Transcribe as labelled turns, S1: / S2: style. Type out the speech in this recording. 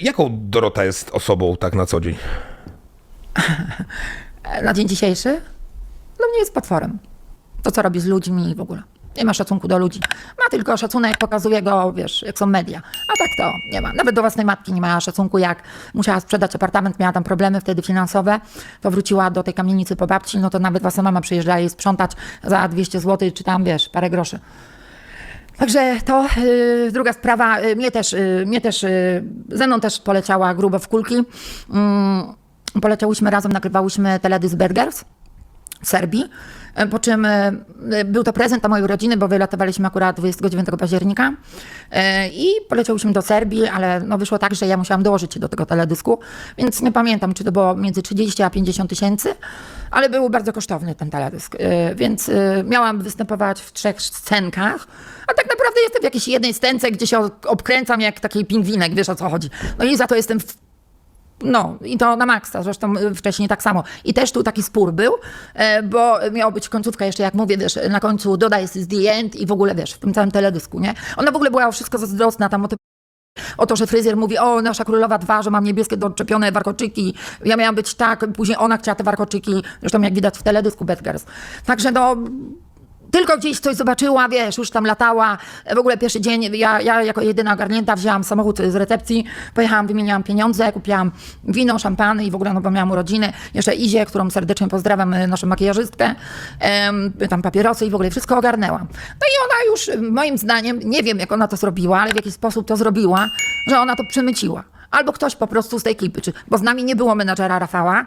S1: Jaką Dorota jest osobą tak na co dzień?
S2: Na dzień dzisiejszy dla mnie jest potworem. To, co robi z ludźmi i w ogóle. Nie ma szacunku do ludzi. Ma tylko szacunek, pokazuje go, wiesz, jak są media. A tak to nie ma. Nawet do własnej matki nie ma szacunku, jak musiała sprzedać apartament, miała tam problemy wtedy finansowe, to wróciła do tej kamienicy po babci, no to nawet własna mama przyjeżdżała jej sprzątać za 200 zł, czy tam, wiesz, parę groszy. Także to y, druga sprawa, y, mnie też, y, mnie też, y, ze mną też poleciała grubo w kulki. Mm, poleciałyśmy razem, nagrywałyśmy teledysk Burgers Serbii. E, Po czym e, był to prezent dla mojej rodziny, bo wylatowaliśmy akurat 29 października E, i poleciałyśmy do Serbii, ale no wyszło tak, że ja musiałam dołożyć się do tego teledysku, więc nie pamiętam, czy to było między 30 a 50 tysięcy, ale był bardzo kosztowny ten teledysk, E, więc e, miałam występować w trzech scenkach, a tak naprawdę jestem w jakiejś jednej scence, gdzie się obkręcam jak taki pingwinek, wiesz o co chodzi. No i za to jestem w no, i to na maksa, zresztą y, wcześniej tak samo. I też tu taki spór był, e, bo miała być końcówka jeszcze, jak mówię, wiesz, na końcu dodaj the end i w ogóle, wiesz, w tym całym teledysku, nie? Ona w ogóle była wszystko zazdrosna tam o o to, że fryzjer mówi, o, nasza królowa dwa, że mam niebieskie doczepione warkoczyki. Ja miałam być tak, później ona chciała te warkoczyki, zresztą jak widać w teledysku Bedgers. Także no, tylko gdzieś coś zobaczyła, wiesz, już tam latała. W ogóle pierwszy dzień, ja, ja jako jedyna ogarnięta wzięłam samochód z recepcji, pojechałam, wymieniałam pieniądze, kupiłam wino, szampany i w ogóle, no bo miałam urodziny. Jeszcze Izie, którą serdecznie pozdrawiam, y, naszą makijażystkę, em, tam papierosy i w ogóle wszystko ogarnęłam. No i ona już, y, moim zdaniem, nie wiem jak ona to zrobiła, ale w jakiś sposób to zrobiła, że ona to przemyciła. Albo ktoś po prostu z tej ekipy, czy, bo z nami nie było menadżera Rafała,